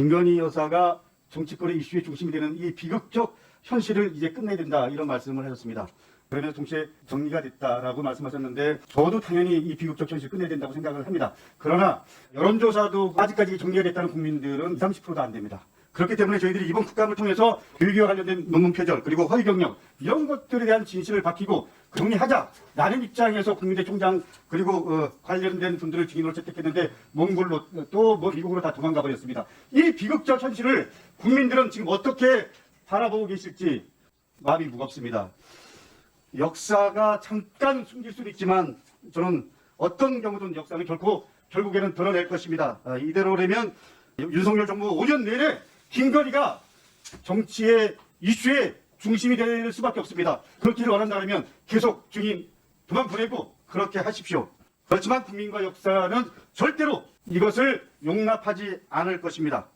김건희 여사가 정치권의 이슈의 중심이 되는 이 비극적 현실을 이제 끝내야 된다 이런 말씀을 하셨습니다. 그러면 동시에 정리가 됐다라고 말씀하셨는데 저도 당연히 이 비극적 현실을 끝내야 된다고 생각을 합니다. 그러나 여론조사도 아직까지 정리가 됐다는 국민들은 20, 30%도 안 됩니다. 그렇기 때문에 저희들이 이번 국감을 통해서 교육과 관련된 논문 표절 그리고 허위 경력 이런 것들에 대한 진실을 밝히고 정리하자. 라는 입장에서 국민대 총장 그리고 어, 관련된 분들을 증인으로 채택했는데 몽골로 또뭐 미국으로 다 도망가 버렸습니다. 이 비극적 현실을 국민들은 지금 어떻게 바라보고 계실지 마음이 무겁습니다. 역사가 잠깐 숨길 수도 있지만 저는 어떤 경우든 역사는 결코 결국에는 드러낼 것입니다. 아, 이대로라면 윤석열 정부 5년 내내 김건희가 정치의 이슈의 중심이 될 수밖에 없습니다. 그렇기를 원한다면 계속 증인 그만 보내고 그렇게 하십시오. 그렇지만 국민과 역사는 절대로 이것을 용납하지 않을 것입니다.